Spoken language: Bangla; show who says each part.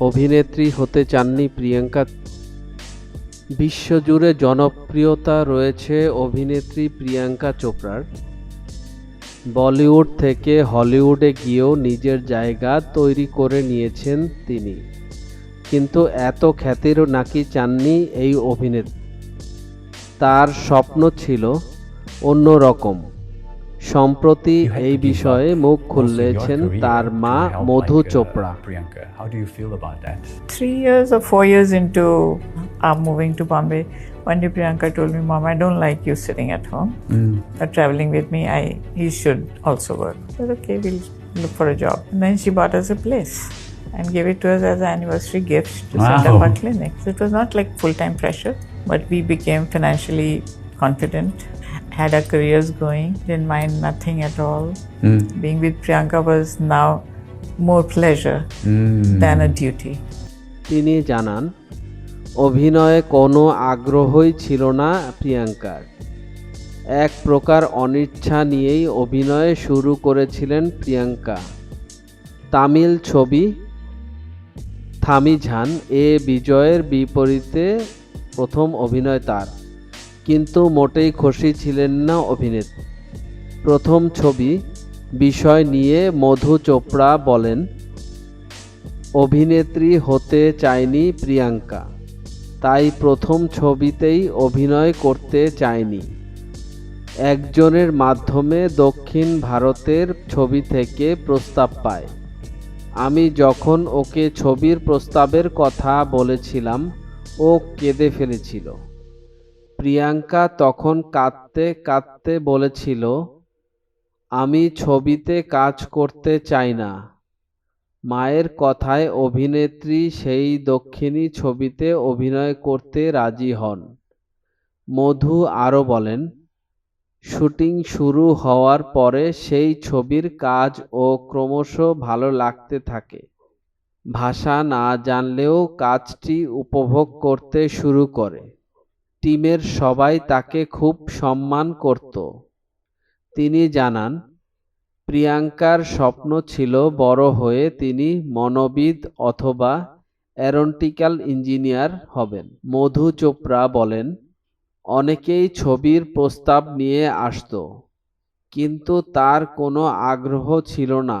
Speaker 1: অভিনেত্রী হতে চাননি প্রিয়াঙ্কা। বিশ্বজুড়ে জনপ্রিয়তা রয়েছে অভিনেত্রী প্রিয়াঙ্কা চোপড়ার। বলিউড থেকে হলিউডে গিয়েও নিজের জায়গা তৈরি করে নিয়েছেন তিনি। কিন্তু এত খ্যাতির নাকি চাননি এই অভিনেত্রী। তার স্বপ্ন ছিল অন্যরকম। সম্প্রতি এই বিষয়ে মুখ খুললেছেন তার মা Madhu Chopra
Speaker 2: Priyanka, how do you feel about that?
Speaker 3: three years or four years into our moving to Bombay, one day Priyanka told me, Mom, I don't like you sitting at home. You're traveling with me. I you should also work. I said, okay, we'll look for a job. And then she bought us a place and gave it to us as an anniversary gift to set up our clinic. So it was not like full-time pressure, but we became financially confident, had our careers going, didn't mind nothing at all. Mm. Being with Priyanka was now more pleasure mm. than a duty.
Speaker 1: তিনি জানান অভিনয়ে কোনো আগ্রহই ছিল না প্রিয়াঙ্কার এক প্রকার অনিচ্ছা নিয়েই অভিনয় শুরু করেছিলেন প্রিয়াঙ্কা তামিল ছবি থামিঝান এ বিজয়ের বিপরীতে প্রথম অভিনয় তার কিন্তু মোটেই খুশি ছিলেন না অভিনেত্রী প্রথম ছবি বিষয় নিয়ে মধু চোপড়া বলেন, অভিনেত্রী হতে চায়নি প্রিয়াঙ্কা। তাই প্রথম ছবিতেই অভিনয় করতে চায়নি একজনের মাধ্যমে দক্ষিণ ভারতের ছবি থেকে প্রস্তাব পায়। আমি যখন ওকে ছবির প্রস্তাবের কথা বলেছিলাম, ও কেঁদে ফেলেছিল। প্রিয়াঙ্কা তখন কাঁদতে কাঁদতে বলেছিল, আমি ছবিতে কাজ করতে চাই না। মায়ের কথায় অভিনেত্রী সেই দক্ষিণী ছবিতে অভিনয় করতে রাজি হন। মধু আরও বলেন, শুটিং শুরু হওয়ার পরে সেই ছবির কাজ ও ক্রমশ ভালো লাগতে থাকে। ভাষা না জানলেও কাজটি উপভোগ করতে শুরু করে। টিমের সবাই তাকে খুব সম্মান করত। তিনি জানান, প্রিয়াঙ্কার স্বপ্ন ছিল বড় হয়ে তিনি মনোবিদ অথবা অ্যারোনটিক্যাল ইঞ্জিনিয়ার হবেন। মধু চোপড়া বলেন, অনেকেই ছবির প্রস্তাব নিয়ে আসতো, কিন্তু তার কোনো আগ্রহ ছিল না।